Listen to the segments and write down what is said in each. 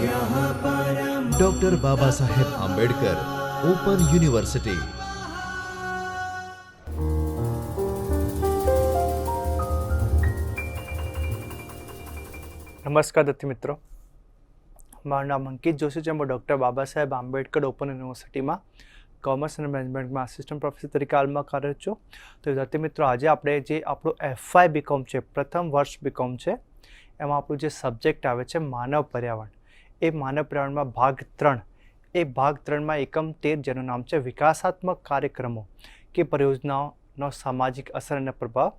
Doctor Baba Saheb Ambedkar open university નમસ્કાર દત્તી મિત્રો. મારું નામ અંકિત જોશી છે. હું ડૉક્ટર બાબા સાહેબ આંબેડકર ઓપન યુનિવર્સિટીમાં કોમર્સ અને મેનેજમેન્ટમાં આસિસ્ટન્ટ પ્રોફેસર તરીકે હાલમાં કાર્યરત છું. તો વિદ્યાર્થી મિત્રો, આજે આપણે જે આપણું એફઆઈ બીકોમ છે, પ્રથમ વર્ષ બીકોમ છે, એમાં આપણું જે સબ્જેક્ટ આવે છે, માનવ પર્યાવરણ. એ માનવ પ્રાણમાં ભાગ ત્રણ. એ ભાગ ત્રણમાં એકમ તેર જેનું નામ છે વિકાસાત્મક કાર્યક્રમો કે પરિયોજનાઓનો સામાજિક અસર અને પ્રભાવ.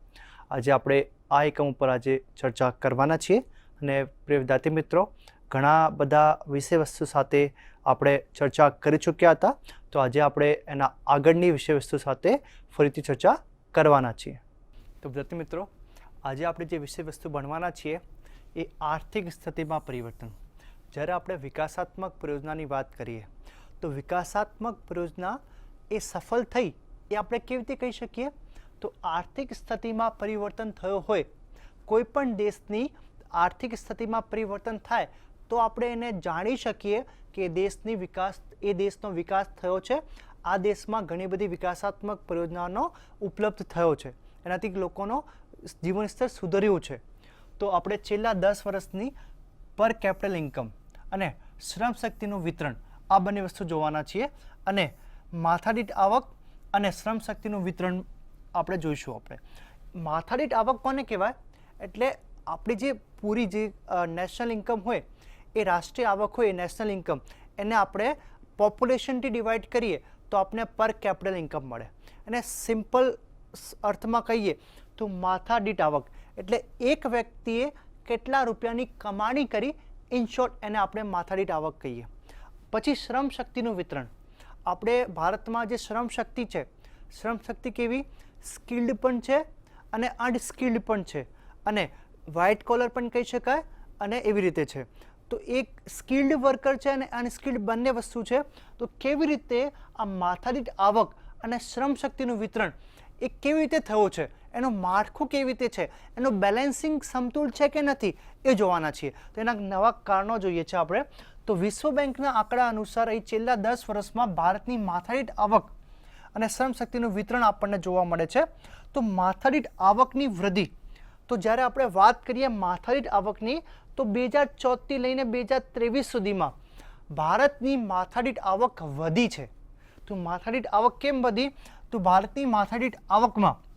આજે આપણે આ એકમ ઉપર આજે ચર્ચા કરવાના છીએ અને પ્રિય વિદ્યાર્થી મિત્રો, ઘણા બધા વિષય વસ્તુ સાથે આપણે ચર્ચા કરી ચૂક્યા હતા. તો આજે આપણે એના આગળની વિષય વસ્તુ સાથે ફરીથી ચર્ચા કરવાના છીએ. તો વિદ્યાર્થી મિત્રો, આજે આપણે જે વિષય વસ્તુ ભણવાના છીએ એ આર્થિક સ્થિતિમાં પરિવર્તન. જ્યારે આપણે વિકાસાત્મક પ્રયોજનાની વાત કરીએ, તો વિકાસાત્મક પ્રયોજના એ સફળ થઈ એ આપણે કેવી રીતે કહી શકીએ? તો આર્થિક સ્થિતિમાં પરિવર્તન થયો હોય, કોઈ પણ દેશની આર્થિક સ્થિતિમાં પરિવર્તન થાય, તો આપણે એને જાણી શકીએ કે દેશની વિકાસ, એ દેશનો વિકાસ થયો છે. આ દેશમાં ઘણી બધી વિકાસાત્મક પરિયોજનાનો ઉપલબ્ધ થયો છે. એનાથી લોકોનો જીવન સ્તર સુધર્યું છે. તો આપણે છેલ્લા દસ વર્ષની પર કેપિટલ ઇન્કમ અને શ્રમ શક્તિનું વિતરણ. આ બંને વસ્તુ જોવાના છીએ અને માથાદીઠ આવક અને શ્રમ શક્તિનું વિતરણ આપણે જોઈશું આપણે. માથાદીઠ આવક કોને કહેવાય? એટલે આપણી જે પૂરી જે નેશનલ ઇન્કમ હોય, એ રાષ્ટ્રીય આવક હોય એ નેશનલ ઇન્કમ એને આપણે પોપ્યુલેશનથી ડિવાઈડ કરીએ તો આપણે પર કેપિટલ ઇન્કમ મળે. અને સિમ્પલ અર્થમાં કહીએ તો માથાદીઠ આવક. એટલે એક વ્યક્તિએ કેટલા રૂપિયાની કમાણી કરી ઇન શોર્ટ એને આપણે માથાદીઠ આવક કહીએ. પછી શ્રમ શક્તિનું વિતરણ. આપણે ભારતમાં જે શ્રમ શક્તિ છે, શ્રમ શક્તિ કેવી? સ્કિલ્ડ પણ છે અને અનસ્કિલ્ડ પણ છે. અને વ્હાઇટ કોલર પણ કહી શકાય અને એવી રીતે છે. તો એક સ્કિલ્ડ વર્કર છે અને અનસ્કિલ્ડ બંને વસ્તુ છે. તો કેવી રીતે આ માથાદીઠ આવક અને શ્રમ શક્તિનું વિતરણ એ કેવી રીતે થયો છે? એનું માળખું કેવી રીતે છે? એનું બેલેન્સિંગ સમતુલ છે કે નથી? એ જોવાના છીએ. તો એના નવા કારણો જોઈએ છે આપણે. તો વિશ્વ બેંકના આંકડા અનુસાર અહીં છેલ્લા દસ વર્ષમાં ભારતની માથાદીઠ આવક અને શ્રમ શક્તિનું વિતરણ આપણને જોવા મળે છે. તો માથાદીઠ આવકની વૃદ્ધિ. તો જ્યારે આપણે વાત કરીએ માથાદીઠ આવકની, તો બે હજાર ચૌદથી લઈને બે હજાર ત્રેવીસ સુધીમાં ભારતની માથાદીઠ આવક વધી છે. તો માથાદીઠ આવક કેમ વધી? તો ભારતની માથાદીઠ આવકમાં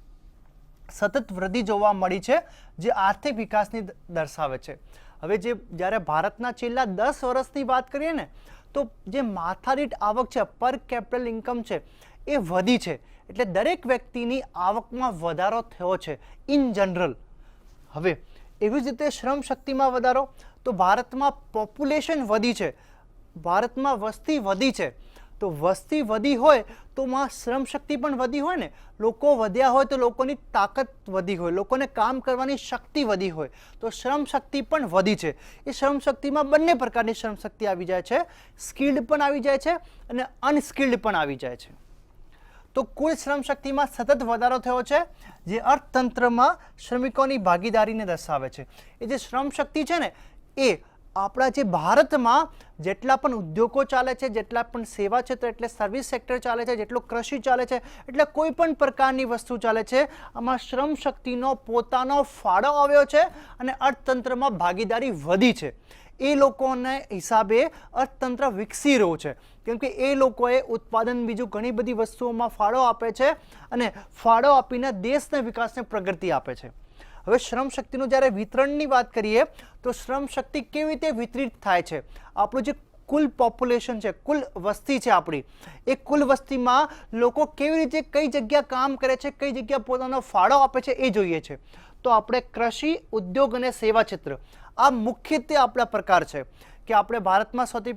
સતત વૃદ્ધિ જોવા મળી છે, જે આર્થિક વિકાસની દર્શાવે છે. હવે જે જ્યારે ભારતના છેલ્લા દસ વર્ષની વાત કરીએ ને, તો જે માથાદીઠ આવક છે પર કેપિટલ ઇન્કમ છે, એ વધી છે. એટલે દરેક વ્યક્તિની આવકમાં વધારો થયો છે ઇન જનરલ હવે એવી જ રીતે શ્રમ શક્તિમાં વધારો, તો ભારતમાં પોપ્યુલેશન વધી છે, ભારતમાં વસ્તી વધી છે તો વસ્તી વધી હોય તો માં શ્રમ શક્તિ પણ વધી હોય ને. લોકો વધ્યા હોય તો લોકોની તાકાત વધી હોય, લોકોને કામ કરવાની શક્તિ વધી હોય. તો શ્રમ શક્તિ પણ વધી છે. એ શ્રમ શક્તિમાં બંને પ્રકારની શ્રમ શક્તિ આવી જાય છે. સ્કિલ્ડ પણ આવી જાય છે અને અનસ્કિલ્ડ પણ આવી જાય છે. તો કુલ શ્રમ શક્તિમાં સતત વધારો થયો છે, જે અર્થતંત્રમાં શ્રમિકોની ભાગીદારીને દર્શાવે છે. એ જે શ્રમ શક્તિ છે ને, એ આપણા જે ભારતમાં જેટલા પણ ઉદ્યોગો ચાલે છે, જેટલા પણ સેવા ક્ષેત્ર, એટલે સર્વિસ સેક્ટર ચાલે છે, જેટલો કૃષિ ચાલે છે, એટલે કોઈ પણ પ્રકારની વસ્તુ ચાલે છે, આમાં શ્રમ શક્તિનો પોતાનો ફાળો આવ્યો છે અને અર્થતંત્રમાં ભાગીદારી વધી છે. એ લોકોને હિસાબે અર્થતંત્ર વિકસી રહ્યું છે. કેમ કે એ લોકોએ ઉત્પાદન બીજું ઘણી બધી વસ્તુઓમાં ફાળો આપે છે અને ફાળો આપીને દેશને વિકાસને પ્રગતિ આપે છે. હવે શ્રમ શક્તિનું જ્યારે વિતરણની વાત કરીએ, તો શ્રમ શક્તિ કેવી રીતે વિતરિત થાય છે? આપણું જે કુલ પોપ્યુલેશન છે, કુલ વસ્તી છે આપણી, એ કુલ વસ્તીમાં લોકો કેવી રીતે કઈ જગ્યા કામ કરે છે, કઈ જગ્યા પોતાનો ફાળો આપે છે એ જોઈએ છે. તો આપણે કૃષિ, ઉદ્યોગ અને સેવા ક્ષેત્ર, આ મુખ્યત્વે આપણા પ્રકાર છે. કે આપણે ભારતમાં સૌથી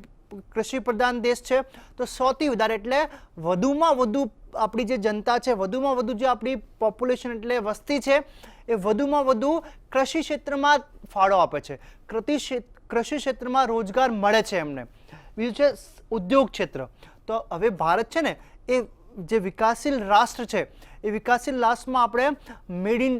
કૃષિ પ્રધાન દેશ છે, તો સૌથી વધારે એટલે વધુમાં વધુ આપણી જે જનતા છે, વધુમાં વધુ જે આપણી પોપ્યુલેશન એટલે વસ્તી છે એ વધુમાં વધુ કૃષિ ક્ષેત્રમાં ફાળો આપે છે. કૃતિ કૃષિ ક્ષેત્રમાં રોજગાર મળે છે એમને. બીજું છે ઉદ્યોગ ક્ષેત્ર. તો હવે ભારત છે ને, એ જે વિકાસશીલ રાષ્ટ્ર છે, એ વિકાસશીલ રાષ્ટ્રમાં આપણે મેડ ઇન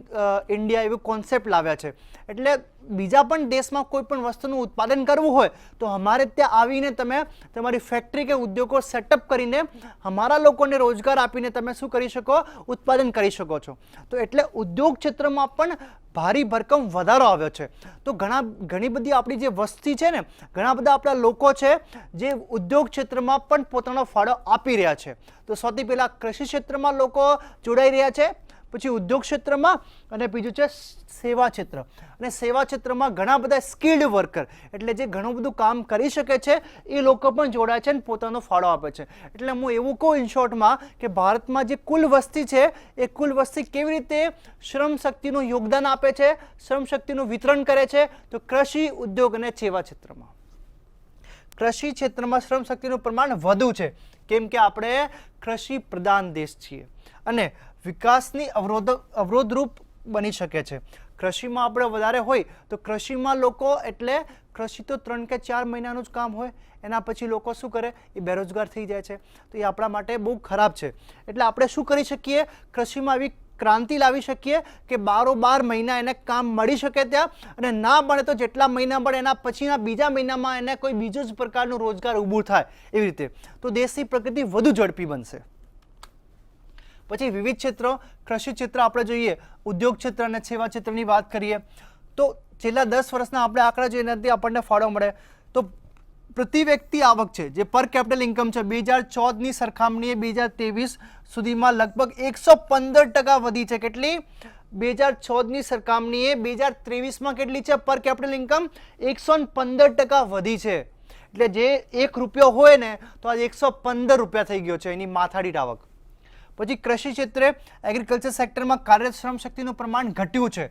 ઇન્ડિયા એવું કોન્સેપ્ટ લાવ્યા છે. એટલે બીજા પણ દેશમાં કોઈ પણ વસ્તુનું ઉત્પાદન કરવું હોય, તો અમારે ત્યાં આવીને તમે તમારી ફેક્ટરી કે ઉદ્યોગો સેટઅપ કરીને અમારા લોકોને રોજગાર આપીને તમે શું કરી શકો? ઉત્પાદન કરી શકો છો. તો એટલે ઉદ્યોગ ક્ષેત્રમાં પણ ભારી ભરકમ વધારો આવ્યો છે. તો ઘણા, ઘણી બધી આપણી જે વસ્તી છે ને, ઘણા બધા આપણા લોકો છે જે ઉદ્યોગ ક્ષેત્રમાં પણ પોતાનો ફાળો આપી રહ્યા છે. તો સૌથી પહેલાં કૃષિ ક્ષેત્રમાં લોકો જોડાઈ રહ્યા છે. પછી ઉદ્યોગ ક્ષેત્રમાં અને બીજું છે સેવા ક્ષેત્ર. અને સેવા ક્ષેત્રમાં ઘણા બધા સ્કિલ્ડ વર્કર એટલે જે ઘણું બધું કામ કરી શકે છે, એ લોકો પણ જોડાય છે અને પોતાનો ફાળો આપે છે. એટલે હું એવું કહું ઇન શોર્ટમાં કે ભારતમાં જે કુલ વસ્તી છે, એ કુલ વસ્તી કેવી રીતે શ્રમ શક્તિનું યોગદાન આપે છે, શ્રમ શક્તિનું વિતરણ કરે છે, તો કૃષિ ઉદ્યોગ અને સેવા ક્ષેત્રમાં. કૃષિ ક્ષેત્રમાં શ્રમ શક્તિનું પ્રમાણ વધુ છે. કેમ કે આપણે કૃષિ પ્રધાન દેશ છીએ. અને વિકાસની અવરોધ અવરોધરૂપ બની શકે છે. કૃષિમાં આપણે વધારે હોય તો કૃષિમાં લોકો એટલે કૃષિ તો ત્રણ કે ચાર મહિનાનું જ કામ હોય, એના પછી લોકો શું કરે? એ બેરોજગાર થઈ જાય છે. તો એ આપણા માટે બહુ ખરાબ છે. એટલે આપણે શું કરી શકીએ? કૃષિમાં આવી ક્રાંતિ લાવી શકીએ કે બારો બાર મહિના એને કામ મળી શકે ત્યાં અને ના મળે તો જેટલા મહિના મળે એના પછીના બીજા મહિનામાં એને કોઈ બીજું જ પ્રકારનું રોજગાર ઊભું થાય એવી રીતે. તો દેશની પ્રગતિ વધુ ઝડપી બનશે. પછી વિવિધ ક્ષેત્રો, કૃષિ ક્ષેત્ર આપણે જોઈએ, ઉદ્યોગ ક્ષેત્ર અને સેવા ક્ષેત્રની વાત કરીએ, તો છેલ્લા દસ વર્ષના આપણે આંકડા જોઈએ એનાથી આપણને ફાળો મળે. તો પ્રતિ વ્યક્તિ આવક છે, જે પર કેપિટલ ઇન્કમ છે, બે હજાર ચૌદની સરખામણીએ બે હજાર ત્રેવીસ સુધીમાં લગભગ એકસો પંદર ટકા વધી છે. કેટલી? બે હજાર ચૌદની સરખામણીએ બે હજાર ત્રેવીસમાં કેટલી છે? પર કેપિટલ ઇન્કમ એકસો પંદર ટકા વધી છે. એટલે જે એક રૂપિયો હોય ને, તો આજે એકસો પંદર રૂપિયા થઈ ગયો છે એની માથાદીઠ આવક. પછી કૃષિ ક્ષેત્રે એગ્રીકલ્ચર સેક્ટરમાં કાર્યરત શ્રમ શક્તિનું પ્રમાણ ઘટ્યું છે.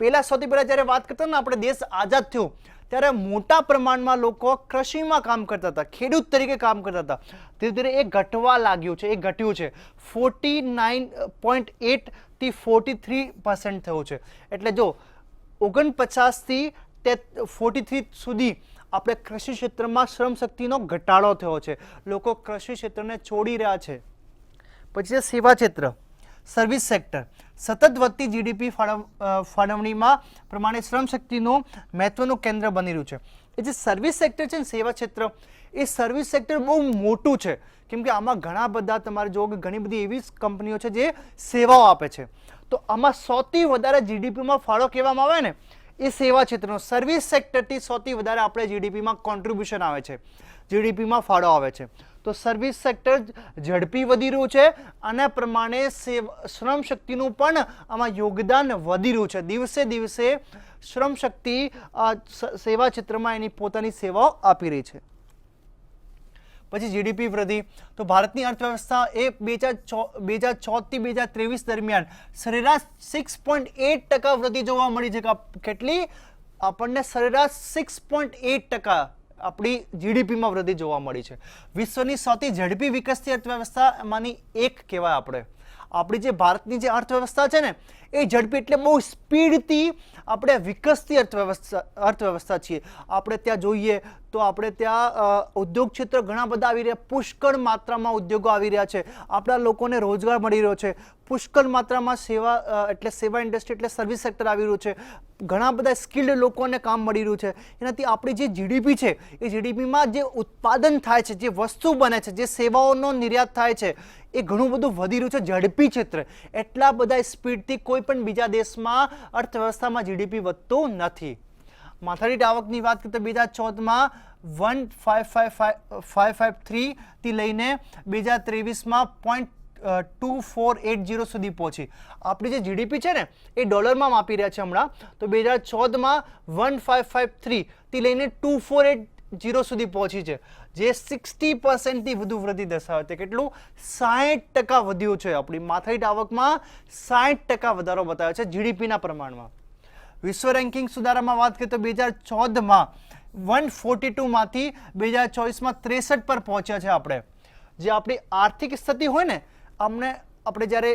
પહેલાં સૌથી પહેલાં જ્યારે વાત કરતા ને, આપણે દેશ આઝાદ થયો, ત્યારે મોટા પ્રમાણમાં લોકો કૃષિમાં કામ કરતા હતા, ખેડૂત તરીકે કામ કરતા હતા. ધીરે ધીરે એ ઘટવા લાગ્યું છે, એ ઘટ્યું છે. ફોર્ટી નાઇન પોઈન્ટ એટથી ફોર્ટી થ્રી પર્સન્ટ થયું છે. એટલે જો ઓગણપચાસથી તે ફોર્ટી થ્રી સુધી આપણે કૃષિ ક્ષેત્રમાં શ્રમ શક્તિનો ઘટાડો થયો છે. લોકો કૃષિ ક્ષેત્રને છોડી રહ્યા છે. પછી છે સેવા ક્ષેત્ર સર્વિસ સેક્ટર સતત વધતી જીડીપી ફાળવણીમાં પ્રમાણે શ્રમ શક્તિનું મહત્વનું કેન્દ્ર બની રહ્યું છે. એ જે સર્વિસ સેક્ટર છે ને સેવા ક્ષેત્ર, એ સર્વિસ સેક્ટર બહુ મોટું છે. કેમ કે આમાં ઘણા બધા તમારે જો ઘણી બધી એવી કંપનીઓ છે જે સેવાઓ આપે છે. તો આમાં સૌથી વધારે જીડીપીમાં ફાળો કહેવામાં આવે ને, એ સેવા ક્ષેત્રનો સર્વિસ સેક્ટરથી સૌથી વધારે આપણે જીડીપીમાં કોન્ટ્રીબ્યુશન આવે છે. જીડીપીમાં ફાળો આવે છે. તો સર્વિસ સેક્ટર ઝડપી વધી રહ્યું છે અને પ્રમાણે શ્રમ શક્તિનું પણ આમાં યોગદાન વધી રહ્યું છે. દિવસે દિવસે શ્રમ શક્તિ સેવા ક્ષેત્રમાં એની પોતાની સેવાઓ આપી રહી છે. પછી જીડીપી વૃદ્ધિ. તો ભારતની અર્થવ્યવસ્થા એ બે હજાર છ બે હજાર છથી બે હજાર ત્રેવીસ દરમિયાન સરેરાશ સિક્સ પોઈન્ટ એટ ટકા વૃદ્ધિ જોવા મળી છે. કેટલી? આપણને સરેરાશ સિક્સ પોઈન્ટ એટ ટકા આપણી જીડીપીમાં વૃદ્ધિ જોવા મળી છે. વિશ્વની સૌથી ઝડપી વિકસતી અર્થવ્યવસ્થામાંની એક કહેવાય આપણે. આપણી જે ભારતની જે અર્થવ્યવસ્થા છે ને એ ઝડપી એટલે બહુ સ્પીડથી આપણે વિકસતી અર્થવ્યવસ્થા અર્થવ્યવસ્થા છીએ. આપણે ત્યાં જોઈએ તો આપણે ત્યાં ઉદ્યોગ ક્ષેત્ર ઘણા બધા આવી રહ્યા. પુષ્કળ માત્રામાં ઉદ્યોગો આવી રહ્યા છે. આપણા લોકોને રોજગાર મળી રહ્યો છે. પુષ્કળ માત્રામાં સેવા એટલે સેવા ઇન્ડસ્ટ્રી, એટલે સર્વિસ સેક્ટર આવી રહ્યું છે. ઘણા બધા સ્કિલ્ડ લોકોને કામ મળી રહ્યું છે. એનાથી આપણી જે જીડીપી છે, એ જીડીપીમાં જે ઉત્પાદન થાય છે, જે વસ્તુ બને છે, જે સેવાઓનો નિર્યાત થાય છે, એ ઘણું બધું વધી રહ્યું છે ઝડપી ક્ષેત્ર. એટલા બધા સ્પીડથી કોઈ પણ બીજા દેશમાં અર્થવ્યવસ્થામાં જીડીપી વધતું નથી. માથાદીઠ આવકની વાત કરીએ તો બે હજાર ચૌદમાં one five five five five five થ્રીથી લઈને બે હજાર ત્રેવીસમાં point two four eight zero સુધી પહોંચી. આપણી જે જીડીપી છે ને, એ ડોલરમાં માપી રહ્યા છે હમણાં. તો બે હજાર ચૌદમાં વન ફાઇવ ફાઇવ થ્રીથી લઈને ટુ ફોર એટ જીરો સુધી પહોંચી છે. જે સિક્સટી પર્સન્ટથી વધુ વૃદ્ધિ દર્શાવે છે. કેટલું? સાઠ ટકા વધ્યું છે. આપણી માથાઈટ આવકમાં સાઠ ટકા વધારો બતાવ્યો છે જીડીપીના પ્રમાણમાં. વિશ્વ રેન્કિંગ સુધારામાં વાત કરીએ તો બે હજાર ચૌદમાં વન ફોર્ટી ટુમાંથી બે હજાર ચોવીસમાં ત્રેસઠ પર પહોંચ્યા છે આપણે. જે આપણી આર્થિક સ્થિતિ હોય ને, અમને આપણે જ્યારે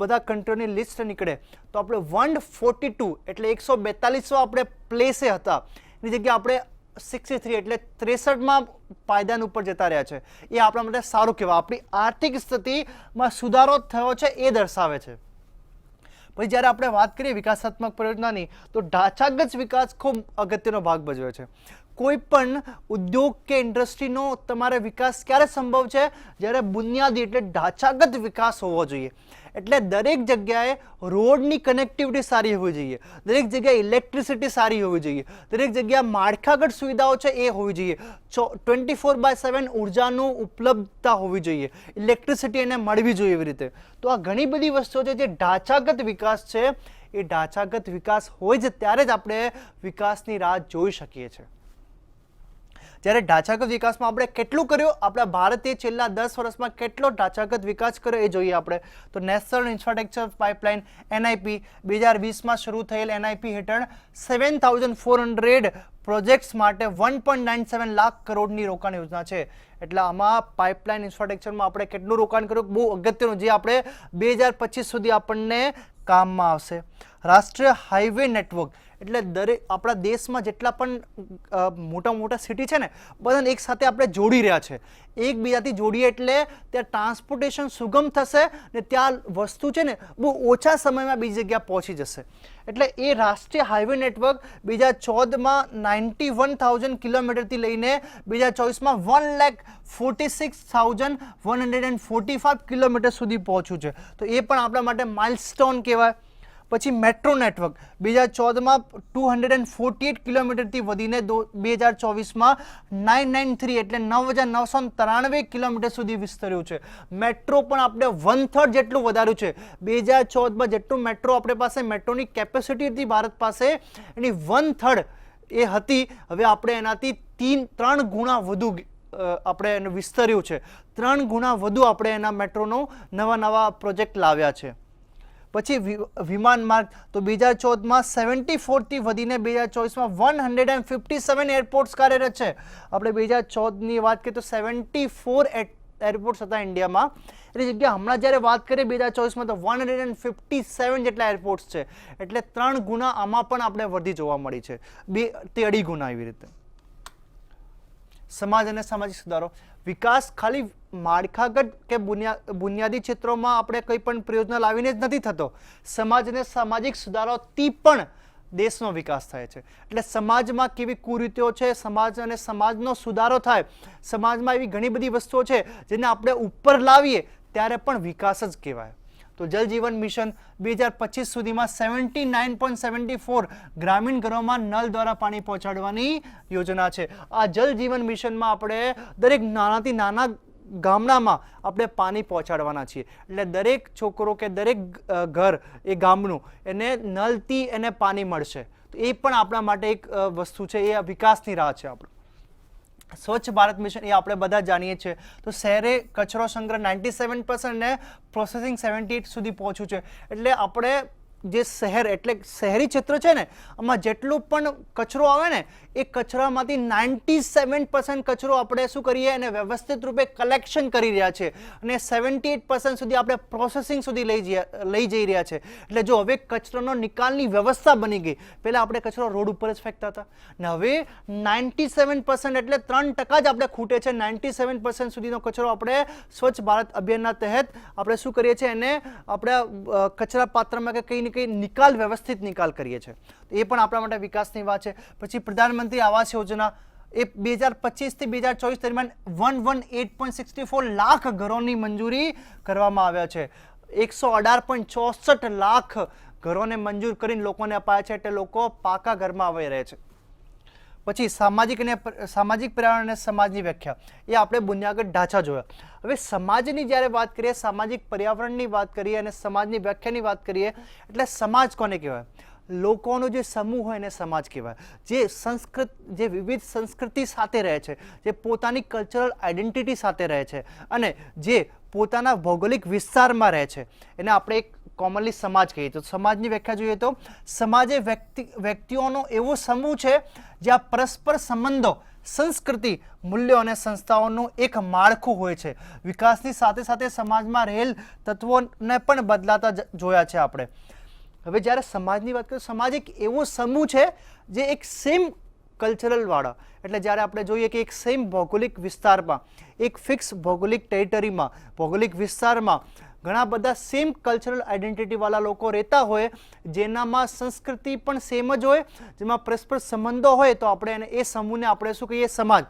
બધા કન્ટ્રીની લિસ્ટ નીકળે, તો આપણે વન ફોર્ટી ટુ એટલે એકસો બેતાલીસો આપણે પ્લેસે હતા. એની જગ્યાએ આપણે સિક્સટી થ્રી એટલે ત્રેસઠમાં પાયદાન ઉપર જતા રહ્યા છે. એ આપણા માટે સારું કહેવાય. આપણી આર્થિક સ્થિતિમાં સુધારો થયો છે એ દર્શાવે છે. પછી જ્યારે આપણે વાત કરીએ વિકાસાત્મક પરિયોજનાની, તો ઢાંચાગત વિકાસ ખૂબ અગત્યનો ભાગ ભજવે છે. કોઈ પણ ઉદ્યોગ કે ઇન્ડસ્ટ્રીનો તમારે વિકાસ ક્યારે સંભવ છે? જ્યારે બુનિયાદી એટલે ઢાંચાગત વિકાસ હોવો જોઈએ. એટલે દરેક જગ્યાએ રોડની કનેક્ટિવિટી સારી હોવી જોઈએ. દરેક જગ્યાએ ઇલેક્ટ્રિસિટી સારી હોવી જોઈએ. દરેક જગ્યાએ માળખાગત સુવિધાઓ છે એ હોવી જોઈએ. ટ્વેન્ટી ફોર બાય સેવન ઉર્જાનું ઉપલબ્ધતા હોવી જોઈએ. ઇલેક્ટ્રિસિટી એને મળવી જોઈએ એવી રીતે. તો આ ઘણી બધી વસ્તુઓ છે જે ઢાંચાગત વિકાસ છે. એ ઢાંચાગત વિકાસ હોય છે ત્યારે જ આપણે વિકાસની રાહ જોઈ શકીએ છીએ. જ્યારે ઢાંચાગત વિકાસમાં આપણે કેટલું કર્યું, આપણા ભારતે છેલ્લા દસ વર્ષમાં કેટલો ઢાંચાગત વિકાસ કર્યો એ જોઈએ આપણે. તો નેશનલ ઇન્ફ્રાસ્ટ્રક્ચર પાઇપલાઇન એનઆઈપી બે હજાર વીસમાં શરૂ થયેલ એનઆઈપી હેઠળ seven thousand four hundred projects માટે one point nine seven lakh કરોડની રોકાણ યોજના છે. એટલે આમાં પાઇપલાઇન ઇન્ફ્રાસ્ટ્રક્ચરમાં આપણે કેટલું રોકાણ કર્યું? બહુ અગત્યનું, જે આપણે બે હજાર પચીસ સુધી આપણને કામમાં આવશે. રાષ્ટ્રીય હાઈવે નેટવર્ક એટલે દરેક આપણા દેશમાં જેટલા પણ મોટા મોટા સિટી છે ને, બધાને એક સાથે આપણે જોડી રહ્યા છે. એકબીજાથી જોડીએ એટલે ત્યાં ટ્રાન્સપોર્ટેશન સુગમ થશે ને ત્યાં વસ્તુ છે ને બહુ ઓછા સમયમાં બીજી જગ્યા પહોંચી જશે. એટલે એ રાષ્ટ્રીય હાઈવે નેટવર્ક બીજા ચૌદમાં નાઇન્ટી વન થાઉઝન્ડ કિલોમીટરથી લઈને બીજા ચોવીસમાં one lakh forty six thousand one hundred and forty five kilometre સુધી પહોંચ્યું છે. તો એ પણ આપણા માટે માઇલસ્ટોન કહેવાય. પછી મેટ્રો નેટવર્ક બે હજાર ચૌદમાં two hundred and forty eight કિલોમીટરથી વધીને દો બે હજાર ચોવીસમાં નાઇન નાઇન થ્રી એટલે નવ હજાર નવસો ત્રાણવે કિલોમીટર સુધી વિસ્તર્યું છે. મેટ્રો પણ આપણે વન થર્ડ જેટલું વધાર્યું છે. બે હજાર ચૌદમાં જેટલું મેટ્રો આપણે પાસે મેટ્રોની કેપેસિટી હતી ભારત પાસે એની વન થર્ડ એ હતી. હવે આપણે એનાથી તીન ત્રણ ગુણા વધુ આપણે એનું વિસ્તર્યું છે. ત્રણ ગુણા વધુ આપણે એના મેટ્રોનો નવા નવા પ્રોજેક્ટ લાવ્યા છે. પછી વિમાન માર્ગ. તો બે હજાર ચૌદમાં સેવન્ટી ફોરથી વધીને બે હજાર ચોવીસમાં one hundred and fifty seven airports કાર્યરત છે. આપણે બે હજાર ચૌદની વાત કરીએ તો સેવન્ટી ફોર એરપોર્ટ્સ હતા ઇન્ડિયામાં. એટલે જગ્યા હમણાં જ્યારે વાત કરીએ બે હજાર ચોવીસમાં તો one hundred and fifty seven જેટલા એરપોર્ટ્સ છે. એટલે ત્રણ ગુણા આમાં પણ આપણે વધી જોવા મળી છે. બે તે અઢી ગુણા એવી રીતે. સમાજ અને સામાજિક સુધારો. વિકાસ ખાલી માળખાગત કે બુનિયા, બુનિયાદી ક્ષેત્રોમાં આપણે કંઈ પણ પ્રયોજન લાવીને જ નથી થતો. સમાજ અને સામાજિક સુધારોથી પણ દેશનો વિકાસ થાય છે. એટલે સમાજમાં કેવી કુરીતિઓ છે, સમાજ અને સમાજનો સુધારો થાય. સમાજમાં એવી ઘણી બધી વસ્તુઓ છે જેને આપણે ઉપર લાવીએ, ત્યારે પણ વિકાસ જ કહેવાય. તો જલ જીવન મિશન બે હજાર પચીસ સુધીમાં seventy nine point seventy four ગ્રામીણ ઘરોમાં નળ દ્વારા પાણી પહોંચાડવાની યોજના છે. આ જલ જીવન મિશનમાં આપણે દરેક નાનાથી નાના ગામડામાં આપણે પાણી પહોંચાડવાના છીએ. એટલે દરેક છોકરો કે દરેક ઘર એ ગામનું એને નલથી એને પાણી મળશે. તો એ પણ આપણા માટે એક વસ્તુ છે. એ વિકાસની રાહ છે આપણે. સ્વચ્છ ભારત મિશન એ આપણે બધા જાણીએ છીએ. તો શહેરે કચરો સંગ્રહ નાઇન્ટી સેવન પર્સન્ટ ને પ્રોસેસિંગ સેવન્ટી એટ સુધી પહોંચ્યું છે. એટલે આપણે જે શહેર એટલે શહેરી ક્ષેત્ર છે ને, આમાં જેટલું પણ કચરો આવે ને, એ કચરામાંથી નાઇન્ટી સેવન પર્સન્ટ કચરો આપણે શું કરીએ અને વ્યવસ્થિત રૂપે કલેક્શન કરી રહ્યા છે. અને સેવન્ટી એટ પર્સન્ટ સુધી આપણે પ્રોસેસિંગ સુધી લઈ લઈ જઈ રહ્યા છે. એટલે જો હવે કચરાનો નિકાલની વ્યવસ્થા બની ગઈ, પહેલાં આપણે કચરો રોડ ઉપર જ ફેંકતા હતા. ને હવે નાઇન્ટી સેવન પર્સન્ટ એટલે ત્રણ ટકા જ આપણે ખૂટે છે. નાઇન્ટી સેવન પર્સન્ટ સુધીનો કચરો આપણે સ્વચ્છ ભારત અભિયાનના તહેત આપણે શું કરીએ છીએ? એને આપણે કચરા પાત્રમાં કે કંઈ ને કંઈ નિકાલ, વ્યવસ્થિત નિકાલ કરીએ છીએ. તો એ પણ આપણા માટે વિકાસની વાત છે. પછી પ્રધાનમંત્રી આવાસ યોજના, એ બે હજાર પચીસથી બે હજાર ચોવીસ દરમિયાન one one eight point sixty four lakh ઘરોની મંજૂરી કરવામાં આવ્યા છે. એકસો અઢાર પોઈન્ટ ચોસઠ લાખ ઘરોને મંજૂર કરીને લોકોને અપાયા છે એટલે લોકો પાકા ઘરમાં આવી રહે છે. પછી સામાજિક અને સામાજિક પર્યાવરણ અને સમાજની વ્યાખ્યા. એ આપણે બુનિયાગત ઢાંચા જોયા. હવે સમાજની જ્યારે વાત કરીએ, સામાજિક પર્યાવરણની વાત કરીએ અને સમાજની વ્યાખ્યાની વાત કરીએ, એટલે સમાજ કોને કહેવાય? લોકોનો જે સમૂહ હોય એને સમાજ કહેવાય. જે સંસ્કૃત, જે વિવિધ સંસ્કૃતિ સાથે રહે છે, જે પોતાની કલ્ચરલ આઇડેન્ટિટી સાથે રહે છે અને જે પોતાના ભૌગોલિક વિસ્તારમાં રહે છે. એને આપણે એક કોમનલી સમાજ કહીએ. તો સમાજની વ્યાખ્યા જોઈએ તો સમાજ એ વ્યક્તિ, વ્યક્તિઓનો એવો સમૂહ છે જ્યાં પરસ્પર સંબંધો, સંસ્કૃતિ, મૂલ્યો અને સંસ્થાઓનું એક માળખું હોય છે. વિકાસની સાથે સાથે સમાજમાં રહેલ તત્વોને પણ બદલાતા જોયા છે આપણે. હવે જ્યારે સમાજની વાત કરીએ, સમાજ એક એવો સમૂહ છે જે એક સેમ કલ્ચરલવાળા એટલે જ્યારે આપણે જોઈએ કે એક સેમ ભૌગોલિક વિસ્તારમાં, એક ફિક્સ ભૌગોલિક ટેરિટરીમાં ભૌગોલિક વિસ્તારમાં ઘણા બધા સેમ કલ્ચરલ આઈડેન્ટિટીવાળા લોકો રહેતા હોય, જેનામાં સંસ્કૃતિ પણ સેમ જ હોય, જેમાં પરસ્પર સંબંધો હોય, તો આપણે એને, એ સમૂહને આપણે શું કહીએ? સમાજ.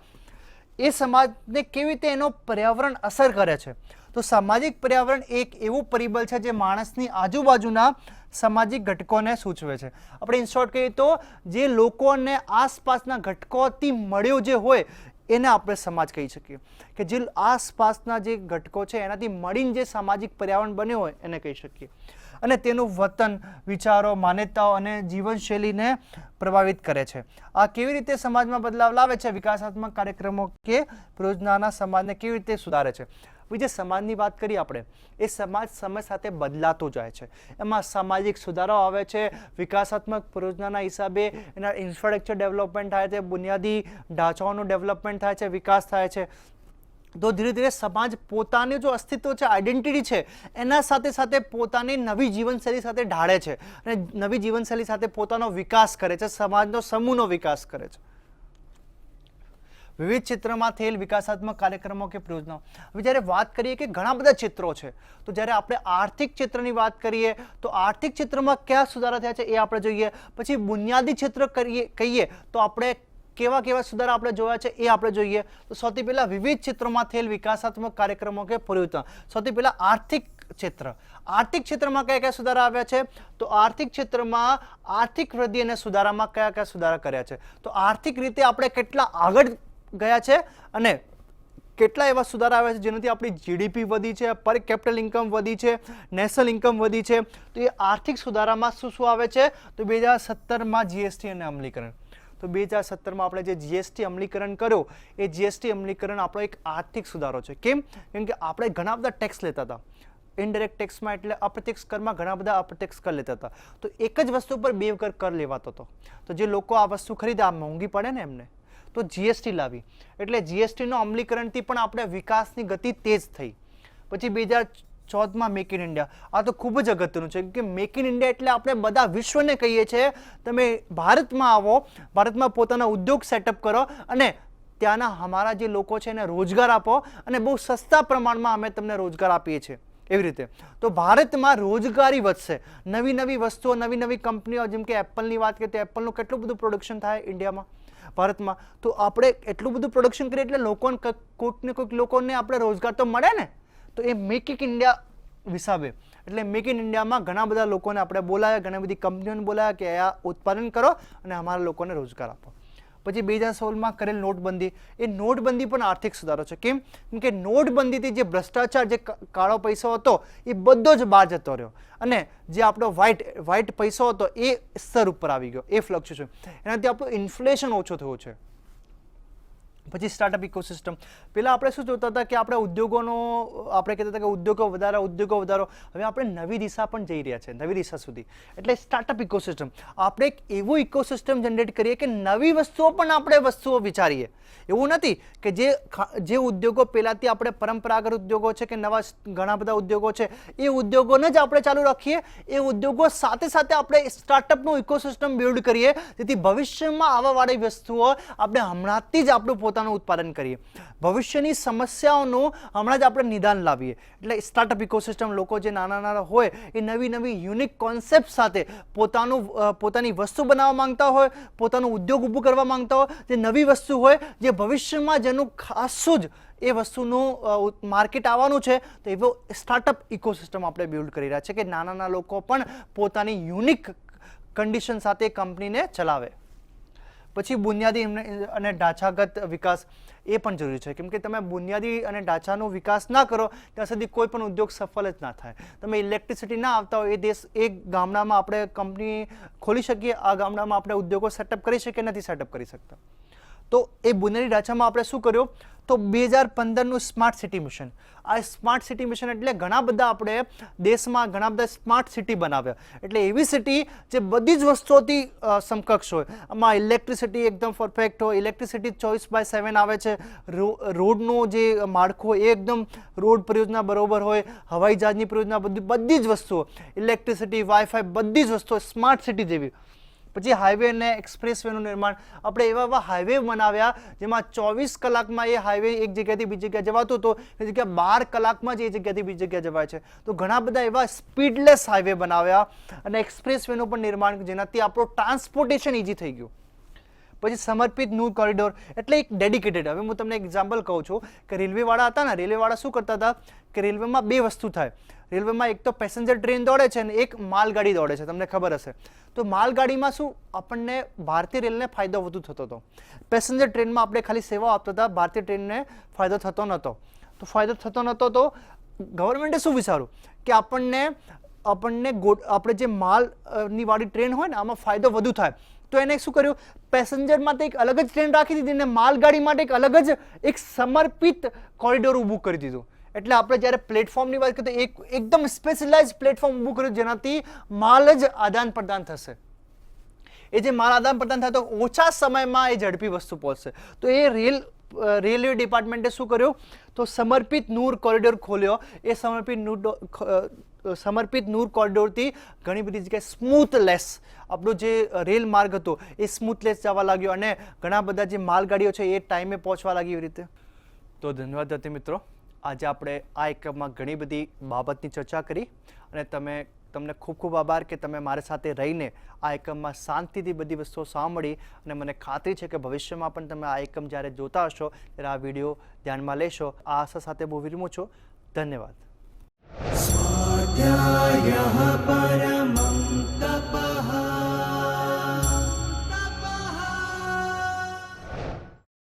એ સમાજને કેવી રીતે એનો પર્યાવરણ અસર કરે છે? તો સામાજિક પર્યાવરણ એક એવું પરિબળ છે જે માણસની આજુબાજુના સામાજિક ઘટકોને સૂચવે છે. આપણે ઇન શોર્ટ કહીએ તો જે લોકોને આસપાસના ઘટકોથી મળ્યો જે હોય એને આપણે સમાજ કહી શકીએ. કે જે આસપાસના જે ઘટકો છે, એનાથી મળીને જે સામાજિક પર્યાવરણ બન્યું હોય, એને કહી શકીએ. અને તેનું વતન, વિચારો, માન્યતાઓ અને જીવનશૈલીને પ્રભાવિત કરે છે. આ કેવી રીતે સમાજમાં બદલાવ લાવે છે? વિકાસાત્મક કાર્યક્રમો કે યોજનાના સમાજને કેવી રીતે સુધારે છે? બીજે સમાજની વાત કરીએ આપણે, એ સમાજ સમય સાથે બદલાતો જાય છે. એમાં સામાજિક સુધારાઓ આવે છે, વિકાસાત્મક યોજનાના હિસાબે એના ઇન્ફ્રાસ્ટ્રક્ચર ડેવલપમેન્ટ થાય છે, બુનિયાદી ઢાંચાઓનું ડેવલપમેન્ટ થાય છે, વિકાસ થાય છે. તો ધીરે ધીરે સમાજ પોતાનું જો અસ્તિત્વ છે આઈડેન્ટિટી છે, એના સાથે સાથે પોતાની નવી જીવનશૈલી સાથે ઢાળે છે. અને નવી જીવનશૈલી સાથે પોતાનો વિકાસ કરે છે, સમાજનો સમૂહનો વિકાસ કરે છે. વિવિધ ક્ષેત્રમાં થયેલ વિકાસાત્મક કાર્યક્રમો કે પ્રયોજનો. હવે જ્યારે વાત કરીએ કે ઘણા બધા ક્ષેત્રો છે, તો જ્યારે આપણે આર્થિક ક્ષેત્રની વાત કરીએ, તો આર્થિક ક્ષેત્રમાં કયા સુધારા થયા છે એ આપણે જોઈએ. પછી બુનિયાદી ક્ષેત્ર કરીએ, કહીએ, તો આપણે કેવા કેવા સુધારા આપણે જોયા છે એ આપણે જોઈએ. તો સૌથી પહેલાં વિવિધ ક્ષેત્રોમાં થયેલ વિકાસાત્મક કાર્યક્રમો કે પરિવર્તન સૌથી પહેલાં આર્થિક ક્ષેત્ર આર્થિક ક્ષેત્રમાં કયા કયા સુધારા આવ્યા છે? તો આર્થિક ક્ષેત્રમાં આર્થિક વૃદ્ધિ અને સુધારામાં કયા કયા સુધારા કર્યા છે? તો આર્થિક રીતે આપણે કેટલા આગળ ગયા છે અને કેટલા એવા સુધારા આવ્યા છે જેનાથી આપણી જીડીપી વધી છે પર કેપિટલ ઇન્કમ વધી છે નેશનલ ઇન્કમ વધી છે. તો એ આર્થિક સુધારામાં શું શું આવે છે? તો બે હજાર સત્તરમાં જીએસટી અને અમલીકરણ. તો બે હજાર સત્તરમાં આપણે જે જીએસટી અમલીકરણ કર્યો, એ જીએસટી અમલીકરણ આપણો એક આર્થિક સુધારો છે. કેમ? કેમ કે આપણે ઘણા બધા ટેક્સ લેતા હતા. ઇનડાયરેક્ટ ટેક્સમાં એટલે અપ્રત્યક્ષ કરમાં ઘણા બધા અપ્રત્યક્ષ કર લેતા હતા. તો એક જ વસ્તુ પર બે કર લેવાતો હતો. તો જે લોકો આ વસ્તુ ખરીદે, આ મોંઘી પડે ને એમને. તો જીએસટી લાવી. એટલે જીએસટીનો અમલીકરણથી પણ આપણે વિકાસની ગતિ તેજ થઈ. પછી બે હજાર ચૌદમાં મેક ઇન ઇન્ડિયા આ તો ખૂબ જ અગત્યનું છે કે મેક ઇન ઇન્ડિયા એટલે આપણે બધા વિશ્વને કહીએ છીએ, તમે ભારતમાં આવો, ભારતમાં પોતાના ઉદ્યોગ સેટઅપ કરો અને ત્યાંના અમારા જે લોકો છે એને રોજગાર આપો અને બહુ સસ્તા પ્રમાણમાં અમે તમને રોજગાર આપીએ છીએ. એવી રીતે. તો ભારતમાં રોજગારી વધશે. નવી નવી વસ્તુઓ, નવી નવી કંપનીઓ, જેમ કે એપલની વાત કરીએ તો એપલનું કેટલું બધું પ્રોડક્શન થાય ઇન્ડિયામાં ભારતમાં? તો આપણે એટલું બધું પ્રોડક્શન કરીએ એટલે લોકોને કોઈકને કોઈક લોકોને આપણે રોજગાર તો મળે ને? તો એ મેક ઇન ઇન્ડિયા હિસાબે એટલે મેક ઇન ઇન્ડિયામાં ઘણા બધા લોકોને આપણે બોલાયા, ઘણી બધી કંપનીઓને બોલાયા કે આ ઉત્પાદન કરો અને અમારા લોકોને રોજગાર આપો. પછી બે હજાર સોળમાં કરેલ નોટબંધી. એ નોટબંધી પણ આર્થિક સુધારો છે. કેમ? કે નોટબંધીથી જે ભ્રષ્ટાચાર, જે કાળો પૈસો હતો, એ બધો જ બહાર જતો રહ્યો. અને જે આપણો વ્હાઇટ વ્હાઇટ પૈસો હતો, એ સ્તર ઉપર આવી ગયો. એ ફ્લક્ચ્યુએશન એનાથી આપણું ઇન્ફ્લેશન ઓછું થયું છે. પછી સ્ટાર્ટઅપ ઇકોસિસ્ટમ પહેલાં આપણે શું જોતા હતા કે આપણે ઉદ્યોગોનો, આપણે કહેતા હતા કે ઉદ્યોગો વધારો ઉદ્યોગો વધારો. હવે આપણે નવી દિશા પણ જઈ રહ્યા છે, નવી દિશા સુધી. એટલે સ્ટાર્ટઅપ ઇકોસિસ્ટમ આપણે એક એવું ઇકોસિસ્ટમ જનરેટ કરીએ કે નવી વસ્તુઓ પણ આપણે વસ્તુઓ વિચારીએ. એવું નથી કે જે જે ઉદ્યોગો પહેલાંથી આપણે પરંપરાગત ઉદ્યોગો છે કે નવા ઘણા બધા ઉદ્યોગો છે, એ ઉદ્યોગોને જ આપણે ચાલુ રાખીએ. એ ઉદ્યોગો સાથે સાથે આપણે સ્ટાર્ટઅપનું ઇકોસિસ્ટમ બિલ્ડ કરીએ. જેથી ભવિષ્યમાં આવવાવાળી વસ્તુઓ આપણે હમણાંથી જ આપણું પોતાનું ઉત્પાદન કરીએ. ભવિષ્યની સમસ્યાઓનું હમણાં જ આપણે નિદાન લાવીએ. એટલે સ્ટાર્ટઅપ ઇકોસિસ્ટમ લોકો જે નાના નાના હોય, એ નવી નવી યુનિક કોન્સેપ્ટ સાથે પોતાનું પોતાની વસ્તુ બનાવવા માંગતા હોય, પોતાનું ઉદ્યોગ ઊભું કરવા માંગતા હોય, જે નવી વસ્તુ હોય, જે ભવિષ્યમાં જેનું ખાસું જ એ વસ્તુનું માર્કેટ આવવાનું છે, તો એવો સ્ટાર્ટઅપ ઇકોસિસ્ટમ આપણે બિલ્ડ કરી રહ્યા છે કે નાના નાના લોકો પણ પોતાની યુનિક કન્ડિશન સાથે કંપનીને ચલાવે. પછી બુનિયાદી અને ઢાંચાગત વિકાસ એ પણ જરૂરી છે. કેમ કે તમે બુનિયાદી અને ઢાંચાનો વિકાસ ના કરો, ત્યાં સુધી કોઈ પણ ઉદ્યોગ સફળ જ ના થાય. તમે ઇલેક્ટ્રિસિટી ના આવતા હોય એ દેશ એ ગામડામાં આપણે કંપની ખોલી શકીએ, આ ગામડામાં આપણે ઉદ્યોગો સેટઅપ કરી શકીએ, નથી સેટઅપ કરી શકતા. તો એ બુનેરી ઢાંચામાં આપણે શું કર્યું? તો બે હજાર પંદરનું સ્માર્ટ સિટી મિશન. આ સ્માર્ટ સિટી મિશન એટલે ઘણા બધા આપણે દેશમાં ઘણા બધા સ્માર્ટ સિટી બનાવ્યા. એટલે એવી સિટી જે બધી જ વસ્તુઓથી સમકક્ષ હોય. આમાં ઇલેક્ટ્રિસિટી એકદમ પરફેક્ટ હોય. ઇલેક્ટ્રિસિટી ચોવીસ બાય સેવન આવે છે. રોડનું જે માળખું હોય એ એકદમ રોડ પરિયોજના બરોબર હોય. હવાઈ જહાજની પરિયોજના બધી બધી જ વસ્તુઓ. ઇલેક્ટ્રિસિટી વાઈફાઈ બધી જ વસ્તુઓ સ્માર્ટ સિટી જેવી. પછી હાઈવે અને એક્સપ્રેસવેનું નિર્માણ. આપણે એવા એવા હાઈવે બનાવ્યા જેમાં ચોવીસ કલાકમાં એ હાઈવે એક જગ્યાથી બીજી જગ્યાએ જવાતો હતો. એ જગ્યા બાર કલાકમાં જ એ જગ્યાથી બીજી જગ્યાએ જવાય છે. તો ઘણા બધા એવા સ્પીડલેસ હાઈવે બનાવ્યા અને એક્સપ્રેસ વેનું પણ નિર્માણ જેનાથી આપણું ટ્રાન્સપોર્ટેશન ઇઝી થઈ ગયું. પછી સમર્પિતનું કોરિડોર એટલે એક ડેડિકેટેડ હવે હું તમને એક્ઝામ્પલ કહું છું કે રેલવેવાળા હતા ને રેલવેવાળા શું કરતા હતા? કે રેલવેમાં બે વસ્તુ થાય. રેલવેમાં એક તો પેસેન્જર ટ્રેન દોડે છે અને એક માલગાડી દોડે છે. તમને ખબર હશે. તો માલગાડીમાં શું આપણને ભારતીય રેલને ફાયદો વધુ થતો હતો. પેસેન્જર ટ્રેનમાં આપણે ખાલી સેવા આપતા હતા, ભારતીય ટ્રેનને ફાયદો થતો નહોતો. તો ફાયદો થતો નહોતો તો ગવર્મેન્ટે શું વિચાર્યું? કે આપણને આપણને આપણે જે માલની વાળી ટ્રેન હોય ને, આમાં ફાયદો વધુ થાય. તો એને શું કર્યું? પેસેન્જર માટે એક અલગ જ ટ્રેન રાખી દીધી અને માલગાડી માટે એક અલગ જ, એક સમર્પિત કોરિડોર ઊભું કરી દીધું. એટલે આપણે જ્યારે પ્લેટફોર્મની વાત કરીએ તો એક એકદમ સ્પેશિયલાઇઝ પ્લેટફોર્મ ઊભું કર્યું જેનાથી માલ જ આદાન પ્રદાન થશે. એ જે માલ આદાન પ્રદાન થાય તો ઓછા સમયમાં એ ઝડપી વસ્તુ પહોંચશે. તો એ રેલ રેલવે ડિપાર્ટમેન્ટે શું કર્યું? તો સમર્પિત નૂર કોરિડોર ખોલ્યો. એ સમર્પિત નૂર સમર્પિત નૂર કોરિડોરથી ઘણી બધી જગ્યાએ સ્મૂથલેસ આપણો જે રેલ માર્ગ હતો એ સ્મૂથલેસ જવા લાગ્યો અને ઘણા બધા જે માલગાડીઓ છે એ ટાઈમે પહોંચવા લાગી એવી રીતે. તો ધન્યવાદ દત્તી મિત્રો. આજે આપણે આ એકમમાં ઘણી બધી બાબતની ચર્ચા કરી અને તમે, તમને ખૂબ ખૂબ આભાર કે તમે મારી સાથે રહીને આ એકમમાં શાંતિથી બધી વસ્તુઓ સાંભળી અને મને ખાતરી છે કે ભવિષ્યમાં પણ તમે આ એકમ જ્યારે જોતા હશો, ત્યારે આ વીડિયો ધ્યાનમાં લેશો. આ આશા સાથે બહુ વિરમું છું. ધન્યવાદ. પરમ